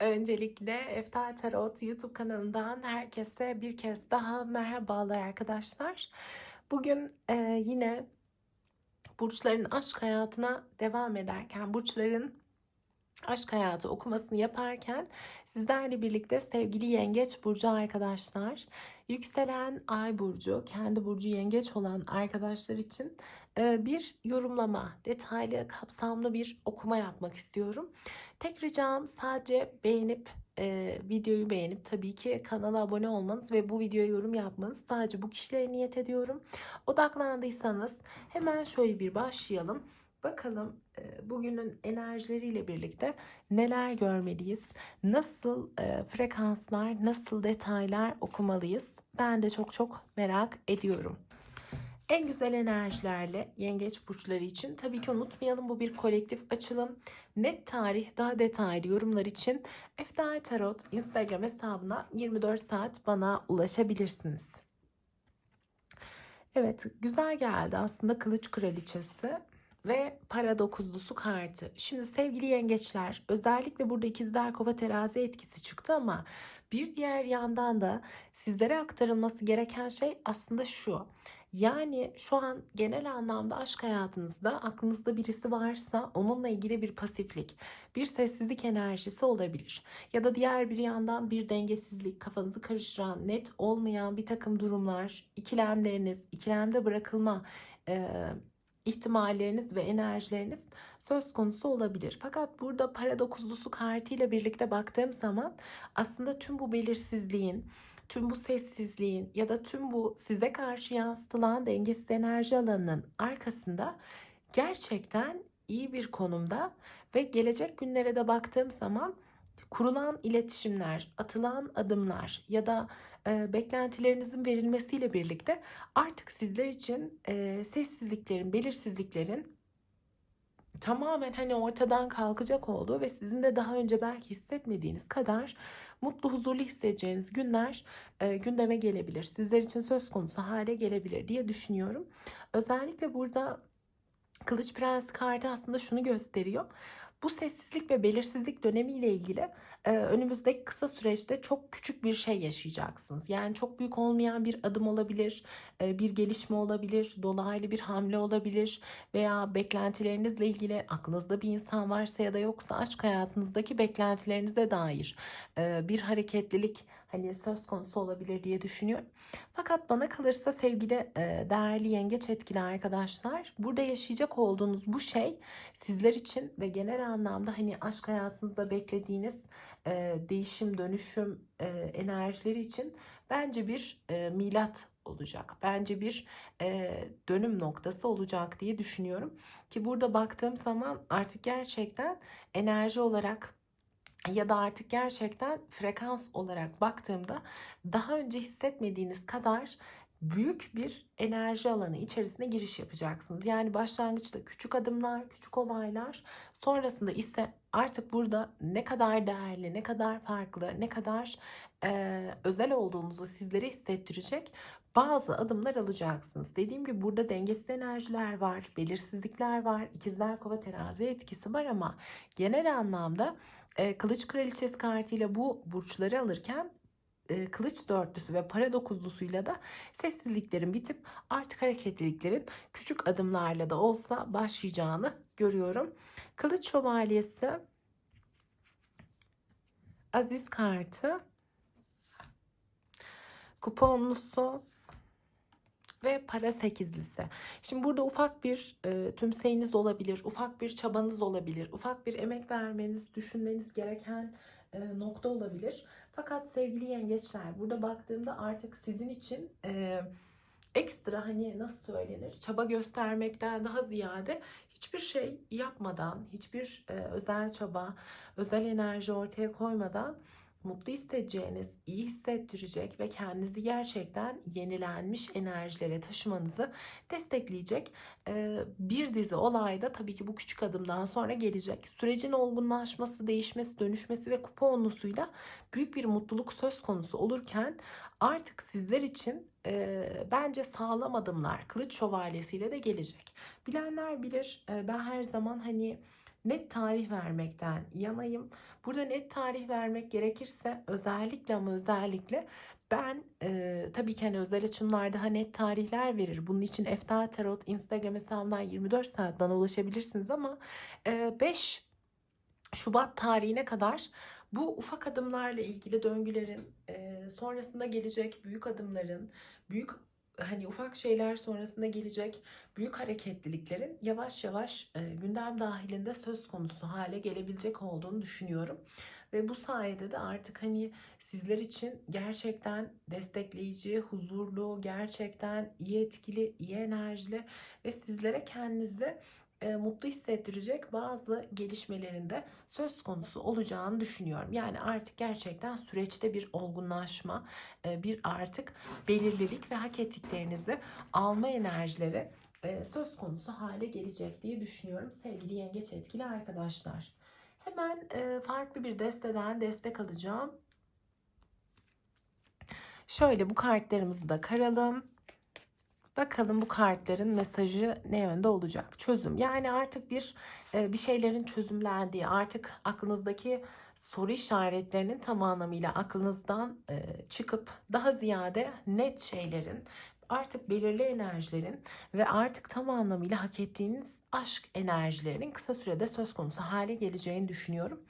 Öncelikle Eftal Tarot YouTube kanalından herkese bir kez daha merhabalar arkadaşlar. Bugün e, yine burçların aşk hayatına devam ederken, burçların aşk hayatı okumasını yaparken sizlerle birlikte sevgili Yengeç Burcu arkadaşlar, yükselen Ay Burcu, kendi burcu Yengeç olan arkadaşlar için e, bir yorumlama, detaylı, kapsamlı bir okuma yapmak istiyorum. Tek ricam sadece beğenip e, videoyu beğenip tabii ki kanala abone olmanız ve bu videoya yorum yapmanız. Sadece bu kişilere niyet ediyorum. Odaklandıysanız hemen şöyle bir başlayalım. Bakalım e, bugünün enerjileriyle birlikte neler görmeliyiz? Nasıl e, frekanslar, nasıl detaylar okumalıyız? Ben de çok çok merak ediyorum. En güzel enerjilerle yengeç burçları için tabii ki unutmayalım bu bir kolektif açılım. Net tarih daha detaylı yorumlar için Eftal Tarot Instagram hesabına 24 saat bana ulaşabilirsiniz. Evet güzel geldi aslında kılıç kraliçesi ve para dokuzlusu kartı. Şimdi sevgili yengeçler özellikle burada ikizler kova terazi etkisi çıktı ama bir diğer yandan da sizlere aktarılması gereken şey aslında şu. Yani şu an genel anlamda aşk hayatınızda aklınızda birisi varsa onunla ilgili bir pasiflik, bir sessizlik enerjisi olabilir. Ya da diğer bir yandan bir dengesizlik, kafanızı karıştıran, net olmayan bir takım durumlar, ikilemleriniz, ikilemde bırakılma e, ihtimalleriniz ve enerjileriniz söz konusu olabilir. Fakat burada para dokuzlusu kartıyla birlikte baktığım zaman aslında tüm bu belirsizliğin, tüm bu sessizliğin ya da tüm bu size karşı yansıtılan dengesiz enerji alanının arkasında gerçekten iyi bir konumda ve gelecek günlere de baktığım zaman kurulan iletişimler, atılan adımlar ya da e, beklentilerinizin verilmesiyle birlikte artık sizler için e, sessizliklerin, belirsizliklerin tamamen hani ortadan kalkacak olduğu ve sizin de daha önce belki hissetmediğiniz kadar mutlu, huzurlu hissedeceğiniz günler e, gündeme gelebilir. Sizler için söz konusu hale gelebilir diye düşünüyorum. Özellikle burada Kılıç Prens kartı aslında şunu gösteriyor. Bu sessizlik ve belirsizlik dönemiyle ilgili e, önümüzdeki kısa süreçte çok küçük bir şey yaşayacaksınız. Yani çok büyük olmayan bir adım olabilir, e, bir gelişme olabilir, dolaylı bir hamle olabilir veya beklentilerinizle ilgili aklınızda bir insan varsa ya da yoksa aşk hayatınızdaki beklentilerinize dair e, bir hareketlilik hani söz konusu olabilir diye düşünüyorum. Fakat bana kalırsa sevgili e, değerli yengeç etkili arkadaşlar burada yaşayacak olduğunuz bu şey sizler için ve genel anlamda hani aşk hayatınızda beklediğiniz e, değişim dönüşüm e, enerjileri için bence bir milat olacak. Bence bir dönüm noktası olacak diye düşünüyorum. Ki burada baktığım zaman artık gerçekten enerji olarak ya da artık gerçekten frekans olarak baktığımda daha önce hissetmediğiniz kadar büyük bir enerji alanı içerisine giriş yapacaksınız. Yani başlangıçta küçük adımlar, küçük olaylar, sonrasında ise artık burada ne kadar değerli, ne kadar farklı, ne kadar e, özel olduğunuzu sizlere hissettirecek bazı adımlar alacaksınız. Dediğim gibi burada dengesiz enerjiler var, belirsizlikler var, ikizler kova terazi etkisi var ama genel anlamda e, Kılıç Kraliçesi kartıyla bu burçları alırken e, kılıç dörtlüsü ve para dokuzlusuyla da sessizliklerin bitip artık hareketliliklerin küçük adımlarla da olsa başlayacağını görüyorum. Kılıç şövalyesi Aziz kartı kuponlusu ve para sekizlisi. Şimdi burada ufak bir e, tümseyiniz olabilir, ufak bir çabanız olabilir, ufak bir emek vermeniz, düşünmeniz gereken e, nokta olabilir. Fakat sevgili yengeçler burada baktığımda artık sizin için e, ekstra hani nasıl söylenir çaba göstermekten daha ziyade hiçbir şey yapmadan, hiçbir e, özel çaba, özel enerji ortaya koymadan mutlu hissedeceğiniz, iyi hissettirecek ve kendinizi gerçekten yenilenmiş enerjilere taşımanızı destekleyecek bir dizi olay da tabii ki bu küçük adımdan sonra gelecek. Sürecin olgunlaşması, değişmesi, dönüşmesi ve kuponlusuyla büyük bir mutluluk söz konusu olurken artık sizler için bence sağlam adımlar kılıç şövalyesiyle de gelecek. Bilenler bilir ben her zaman hani net tarih vermekten yanayım. Burada net tarih vermek gerekirse özellikle ama özellikle ben e, tabii ki hani özel açımlarda hani net tarihler verir. Bunun için Efta Tarot Instagram hesabından 24 saat bana ulaşabilirsiniz ama e, 5 Şubat tarihine kadar bu ufak adımlarla ilgili döngülerin e, sonrasında gelecek büyük adımların, büyük hani ufak şeyler sonrasında gelecek büyük hareketliliklerin yavaş yavaş e, gündem dahilinde söz konusu hale gelebilecek olduğunu düşünüyorum. Ve bu sayede de artık hani sizler için gerçekten destekleyici, huzurlu, gerçekten iyi etkili, iyi enerjili ve sizlere kendinizi e, mutlu hissettirecek bazı gelişmelerinde söz konusu olacağını düşünüyorum. Yani artık gerçekten süreçte bir olgunlaşma, e, bir artık belirlilik ve hak ettiklerinizi alma enerjileri e, söz konusu hale gelecek diye düşünüyorum sevgili yengeç etkili arkadaşlar. Hemen e, farklı bir desteden destek alacağım. Şöyle bu kartlarımızı da karalım. Bakalım bu kartların mesajı ne yönde olacak? Çözüm. Yani artık bir e, bir şeylerin çözümlendiği, artık aklınızdaki soru işaretlerinin tam anlamıyla aklınızdan e, çıkıp daha ziyade net şeylerin, artık belirli enerjilerin ve artık tam anlamıyla hak ettiğiniz aşk enerjilerinin kısa sürede söz konusu hale geleceğini düşünüyorum.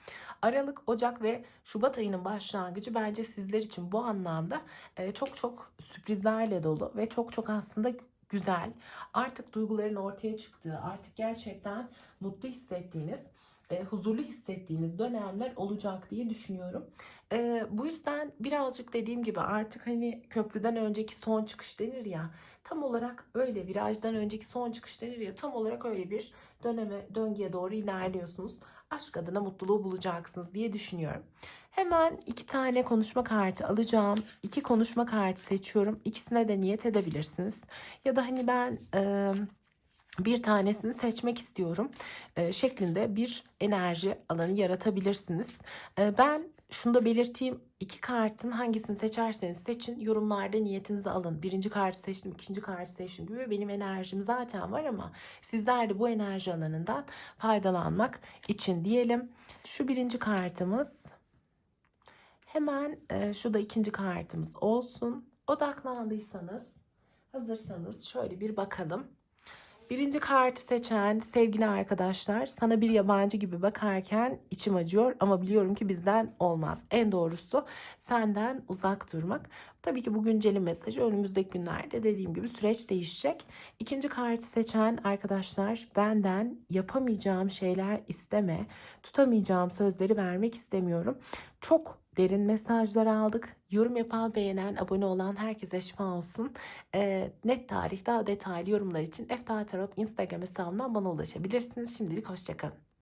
Aralık, Ocak ve Şubat ayının başlangıcı bence sizler için bu anlamda e, çok çok sürprizlerle dolu ve çok çok aslında güzel. Artık duyguların ortaya çıktığı, artık gerçekten mutlu hissettiğiniz e, huzurlu hissettiğiniz dönemler olacak diye düşünüyorum. E, bu yüzden birazcık dediğim gibi artık hani köprüden önceki son çıkış denir ya tam olarak öyle virajdan önceki son çıkış denir ya tam olarak öyle bir döneme döngüye doğru ilerliyorsunuz. Aşk adına mutluluğu bulacaksınız diye düşünüyorum. Hemen iki tane konuşma kartı alacağım. İki konuşma kartı seçiyorum. İkisine de niyet edebilirsiniz. Ya da hani ben... E, bir tanesini seçmek istiyorum e, şeklinde bir enerji alanı yaratabilirsiniz. E, ben şunu da belirteyim. iki kartın hangisini seçerseniz seçin. Yorumlarda niyetinizi alın. Birinci kartı seçtim, ikinci kartı seçtim gibi benim enerjim zaten var ama sizler de bu enerji alanından faydalanmak için diyelim. Şu birinci kartımız. Hemen e, şu da ikinci kartımız olsun. Odaklandıysanız, hazırsanız şöyle bir bakalım. Birinci kartı seçen sevgili arkadaşlar sana bir yabancı gibi bakarken içim acıyor ama biliyorum ki bizden olmaz. En doğrusu senden uzak durmak. Tabii ki bu güncelin mesajı önümüzdeki günlerde dediğim gibi süreç değişecek. İkinci kartı seçen arkadaşlar benden yapamayacağım şeyler isteme, tutamayacağım sözleri vermek istemiyorum. Çok derin mesajlar aldık. Yorum yapan, beğenen, abone olan herkese şifa olsun. E, net tarih daha detaylı yorumlar için Eftal Tarot Instagram hesabından bana ulaşabilirsiniz. Şimdilik hoşçakalın.